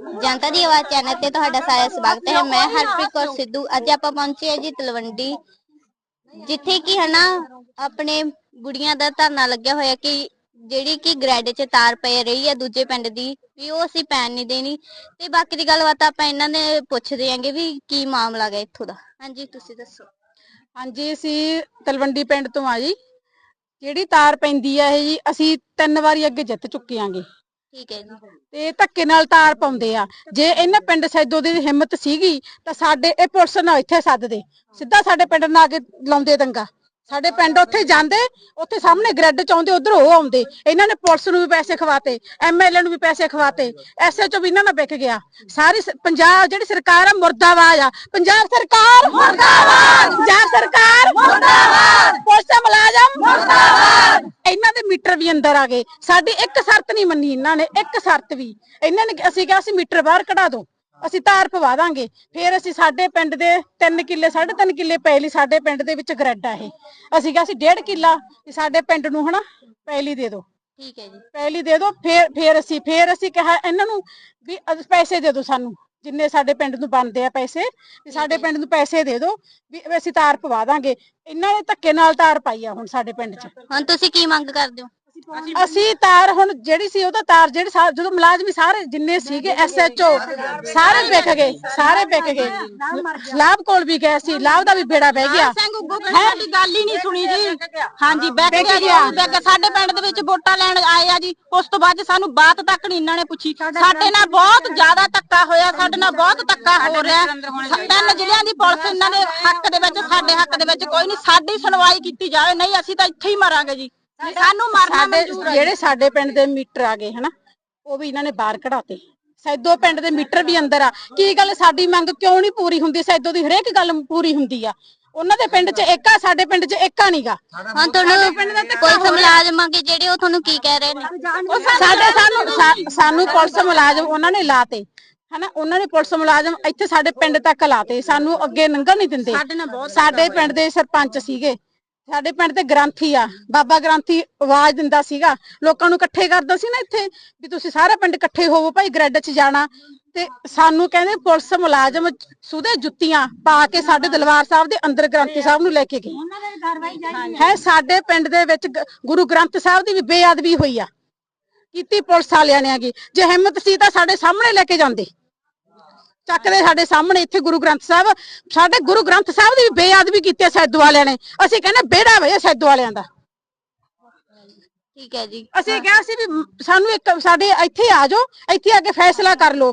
ਜਨਤਾ ਦੀ ਆਵਾਜ਼ ਚੈਨਲ ਤੇ ਤੁਹਾਡਾ ਸਾਰਿਆਂ ਸਵਾਗਤ ਹੈ। ਮੈਂ ਹਰਪ੍ਰੀਤ ਕੌਰ ਸਿੱਧੂ। ਅੱਜ ਆਪਾਂ ਪਹੁੰਚੇ ਹਾਂ ਜੀ ਤਲਵੰਡੀ, ਜਿੱਥੇ ਕਿ ਹਨਾ ਆਪਣੇ ਬੁੜੀਆਂ ਦਾ ਧਰਨਾ ਲੱਗਿਆ ਹੋਇਆ ਕਿ ਜਿਹੜੀ ਕਿ ਗ੍ਰੈਡ 'ਚ ਤਾਰ ਪਈ ਰਹੀ ਹੈ ਦੂਜੇ ਪਿੰਡ ਦੀ, ਵੀ ਉਹ ਅਸੀਂ ਪੈਣ ਨਹੀਂ ਦੇਣੀ। ਤੇ ਬਾਕੀ ਦੀ ਗੱਲਬਾਤ ਆਪਾਂ ਇਹਨਾਂ ਨੇ ਪੁੱਛਦੇ ਆਂਗੇ ਵੀ ਕੀ ਮਾਮਲਾ ਹੈ ਇੱਥੋਂ ਦਾ। ਹਾਂਜੀ, ਤੁਸੀਂ ਦੱਸੋ। ਹਾਂਜੀ, ਅਸੀਂ ਤਲਵੰਡੀ ਪਿੰਡ ਤੋਂ ਆ ਜੀ। ਜਿਹੜੀ ਤਾਰ ਪੈਂਦੀ ਆ ਇਹ ਜੀ, ਅਸੀਂ ਤਿੰਨ ਵਾਰੀ ਅੱਗੇ ਜਿੱਤ ਚੁੱਕੇ ਆਂਗੇ। ਠੀਕ ਹੈ ਜੀ। ਤੇ ਧੱਕੇ ਨਾਲ ਤਾਰ ਪਾਉਂਦੇ ਆ। ਜੇ ਇਹਨਾਂ ਪਿੰਡ ਸੈਦੋ ਦੀ ਹਿੰਮਤ ਸੀਗੀ ਤਾਂ ਸਾਡੇ ਇਹ ਪੁਲਿਸ ਨਾਲ ਇੱਥੇ ਸੱਦਦੇ ਸਿੱਧਾ ਸਾਡੇ ਪਿੰਡ ਨਾਲ ਆ ਕੇ ਲਾਉਂਦੇ ਦੰਗਾ। ਸਾਡੇ ਪਿੰਡ ਉੱਥੇ ਜਾਂਦੇ ਉੱਥੇ ਸਾਹਮਣੇ ਗ੍ਰਿਡ ਚ ਆਉਂਦੇ ਉਧਰ ਉਹ ਆਉਂਦੇ। ਇਹਨਾਂ ਨੇ ਪੁਲਿਸ ਨੂੰ ਵੀ ਪੈਸੇ ਖਵਾਤੇ ਐਮਐਲਏ ਨੂੰ ਵੀ ਪੈਸੇ ਖਵਾਤੇ। ਐਸਐਚਓ ਵੀ ਇਹਨਾਂ ਨਾਲ ਵਿਕ ਗਿਆ। ਸਾਰੀ ਸ- ਪੰਜਾਬ ਜਿਹੜੀ ਸਰਕਾਰ ਆ ਮੁਰਦਾਬਾਦ ਆ। ਪੰਜਾਬ ਸਰਕਾਰ ਮੁਰਦਾਬਾਦ! ਪੰਜਾਬ ਸਰਕਾਰ ਮੁਰਦਾਬਾਦ! ਪੁਲਿਸ ਮੁਲਾਜ਼ਮ ਮੁਰਦਾਬਾਦ! ਇਹਨਾਂ ਦੇ ਮੀਟਰ ਵੀ ਅੰਦਰ ਆ ਗਏ। ਸਾਡੀ ਇੱਕ ਸ਼ਰਤ ਨਹੀਂ ਮੰਨੀ ਇਹਨਾਂ ਨੇ ਇੱਕ ਸ਼ਰਤ ਵੀ। ਇਹਨਾਂ ਨੇ ਅਸੀਂ ਕਿਹਾ ਅਸੀਂ ਮੀਟਰ ਬਾਹਰ ਕਢਾ ਦੋ ਅਸੀਂ ਤਾਰ ਪਵਾ ਦਾਂਗੇ। ਫਿਰ ਅਸੀਂ ਸਾਡੇ ਪਿੰਡ ਦੇ 3 ਕਿੱਲੇ 3.5 ਕਿੱਲੇ ਪੈਲੀ ਸਾਡੇ ਪਿੰਡ ਦੇ ਵਿੱਚ ਗ੍ਰੈਡ ਆ ਇਹ। ਅਸੀਂ ਕਿਹਾ ਅਸੀਂ 1.5 ਕਿੱਲਾ ਸਾਡੇ ਪਿੰਡ ਨੂੰ ਹਨਾ ਪੈਲੀ ਦੇ ਦਿਓ। ਠੀਕ ਹੈ ਜੀ। ਪੈਲੀ ਦੇ ਦਿਓ ਫਿਰ ਫਿਰ ਅਸੀਂ ਫਿਰ ਅਸੀਂ ਕਿਹਾ ਇਹਨਾਂ ਨੂੰ ਵੀ ਪੈਸੇ ਦੇ ਦਿਓ ਸਾਨੂੰ। ਜਿੰਨੇ ਸਾਡੇ ਪਿੰਡ ਨੂੰ ਬਣਦੇ ਆ ਪੈਸੇ ਵੀ ਸਾਡੇ ਪਿੰਡ ਨੂੰ ਪੈਸੇ ਦੇ ਦਿਓ ਵੀ ਅਸੀਂ ਤਾਰ ਪਵਾ ਦਾਂਗੇ। ਇਹਨਾਂ ਨੇ ਧੱਕੇ ਨਾਲ ਤਾਰ ਪਾਈ ਆ ਹੁਣ ਸਾਡੇ ਪਿੰਡ 'ਚ। ਹੁਣ ਤੁਸੀਂ ਕੀ ਮੰਗ ਕਰਦੇ ਹੋ? ਅਸੀਂ ਤਾਰ ਹੁਣ ਜਿਹੜੀ ਸੀ ਉਹਦਾ ਤਾਰ ਜਿਹੜੇ ਜਦੋਂ ਮੁਲਾਜ਼ਮੀ ਸਾਰੇ ਜਿੰਨੇ ਸੀਗੇ ਐਸਐਚਓ ਸਾਰੇ ਵਿਕ ਗਏ। ਸਾਰੇ ਵਿਕ ਗਏ ਲਾਭ ਕੋਲ ਵੀ ਗਏ ਸੀ ਲਾਭ ਦਾ ਵੀ ਬੇੜਾ ਬਹਿ ਗਿਆ। ਸਾਡੀ ਗੱਲ ਹੀ ਨਹੀਂ ਸੁਣੀ ਜੀ। ਹਾਂਜੀ ਬੈਠ ਗਿਆ ਜੀ ਉਹ ਬੈਠ ਗਿਆ। ਸਾਡੇ ਪਿੰਡ ਦੇ ਵਿੱਚ ਵੋਟਾਂ ਲੈਣ ਆਏ ਆ ਜੀ। ਉਸ ਤੋਂ ਬਾਅਦ 'ਚ ਸਾਨੂੰ ਬਾਤ ਤੱਕ ਨਹੀਂ ਇਹਨਾਂ ਨੇ ਪੁੱਛੀ। ਸਾਡੇ ਨਾਲ ਬਹੁਤ ਜ਼ਿਆਦਾ ਧੱਕਾ ਹੋਇਆ ਸਾਡੇ ਨਾਲ ਬਹੁਤ ਧੱਕਾ ਹੋ ਰਿਹਾ। ਤਿੰਨ ਜ਼ਿਲ੍ਹਿਆਂ ਦੀ ਪੁਲਿਸ ਇਹਨਾਂ ਦੇ ਹੱਕ ਦੇ ਵਿੱਚ ਸਾਡੇ ਹੱਕ ਦੇ ਵਿੱਚ ਕੋਈ ਨਹੀਂ। ਸਾਡੀ ਸੁਣਵਾਈ ਕੀਤੀ ਜਾਵੇ ਨਹੀਂ ਅਸੀਂ ਤਾਂ ਇੱਥੇ ਹੀ ਮਰਾਂਗੇ ਜੀ। ਸਾਨੂੰ ਮਰਨਾ ਸਾਡੇ ਮਨਜ਼ੂਰ ਹੈ ਜਿਹੜੇ ਸਾਡੇ ਪਿੰਡ ਦੇ ਮੀਟਰ ਆ ਗਏ ਹਨਾ ਉਹ ਵੀ ਇਹਨਾਂ ਨੇ ਬਾਹਰ ਕਢਾਤੇ। ਸੈਦੋ ਪਿੰਡ ਦੇ ਮੀਟਰ ਵੀ ਅੰਦਰ ਆ। ਕੀ ਗੱਲ ਸਾਡੀ ਮੰਗ ਕਿਉਂ ਨਹੀਂ ਪੂਰੀ ਹੁੰਦੀ? ਸੈਦੋ ਦੀ ਹਰੇਕ ਗੱਲ ਪੂਰੀ ਹੁੰਦੀ ਆ। ਉਹਨਾਂ ਦੇ ਪਿੰਡ 'ਚ ਇੱਕ ਆ ਸਾਡੇ ਪਿੰਡ 'ਚ ਇੱਕ ਆ ਨਹੀਂਗਾ ਹੁਣ ਤੁਹਾਨੂੰ ਪੁਲਿਸ ਮੁਲਾਜ਼ਮ ਆ ਕਿ ਜਿਹੜੇ ਉਹ ਤੁਹਾਨੂੰ ਕੀ ਕਹਿ ਰਹੇ ਨੇ? ਸਾਡੇ ਸਾਨੂੰ ਸਾ- ਸਾਨੂੰ ਪੁਲਿਸ ਮੁਲਾਜ਼ਮ ਉਹਨਾਂ ਨੇ ਲਾਤੇ। ਹਨਾ ਉਹਨਾਂ ਨੇ ਪੁਲਿਸ ਮੁਲਾਜ਼ਮ ਇੱਥੇ ਸਾਡੇ ਪਿੰਡ ਤੱਕ ਲਾਤੇ। ਸਾਨੂੰ ਅੱਗੇ ਲੰਘਣ ਨਹੀਂ ਦਿੰਦੇ। ਸਾਡੇ ਨਾਲ ਬਹੁਤ ਸਾਡੇ ਪਿੰਡ ਦੇ ਸਰਪੰਚ ਸੀਗੇ। ਸਾਡੇ ਪਿੰਡ ਤੇ ਗ੍ਰੰਥੀ ਆ। ਬਾਬਾ ਗ੍ਰੰਥੀ ਆਵਾਜ਼ ਦਿੰਦਾ ਸੀਗਾ। ਲੋਕਾਂ ਨੂੰ ਇਕੱਠੇ ਕਰਦਾ ਸੀ ਨਾ ਇੱਥੇ ਵੀ ਤੁਸੀਂ ਸਾਰਾ ਪਿੰਡ ਇਕੱਠੇ ਹੋਵੋ ਭਾਈ ਗ੍ਰੈਡ 'ਚ ਜਾਣਾ। ਤੇ ਸਾਨੂੰ ਕਹਿੰਦੇ ਪੁਲਿਸ ਮੁਲਾਜ਼ਮ ਸੁਦੇ ਜੁੱਤੀਆਂ ਪਾ ਕੇ ਸਾਡੇ ਦਲਵਾਰ ਸਾਹਿਬ ਦੇ ਅੰਦਰ ਗ੍ਰੰਥੀ ਸਾਹਿਬ ਨੂੰ ਲੈ ਕੇ ਗਏ। ਹੈ ਸਾਡੇ ਪਿੰਡ ਦੇ ਵਿੱਚ ਗੁਰੂ ਗ੍ਰੰਥ ਸਾਹਿਬ ਦੀ ਵੀ ਬੇਅਦਬੀ ਹੋਈ ਆ। ਕੀਤੀ ਪੁਲਿਸ ਵਾਲਿਆਂ ਨੇ ਆਗੀ ਜੇ ਹਿੰਮਤ ਸੀ ਤਾਂ ਸਾਡੇ ਸਾਹਮਣੇ ਲੈ ਕੇ ਜਾਂਦੇ। ਚੱਕਦੇ ਸਾਡੇ ਸਾਹਮਣੇ ਇੱਥੇ ਗੁਰੂ ਗ੍ਰੰਥ ਸਾਹਿਬ। ਸਾਡੇ ਗੁਰੂ ਗ੍ਰੰਥ ਸਾਹਿਬ ਦੀ ਵੀ ਬੇਅਦਬੀ ਕੀਤੀ ਹੈ ਸੈਦੋ ਵਾਲਿਆਂ ਨੇ। ਅਸੀਂ ਕਹਿੰਦੇ ਬੇੜਾ ਵੇ ਸੈਦੋ ਵਾਲਿਆਂ ਦਾ। ਠੀਕ ਹੈ ਜੀ। ਅਸੀਂ ਕਿਹਾ ਸੀ ਵੀ ਸਾਨੂੰ ਇੱਕ ਸਾਡੇ ਇੱਥੇ ਆ ਜਾਓ ਇੱਥੇ ਆ ਕੇ ਫੈਸਲਾ ਕਰ ਲਓ।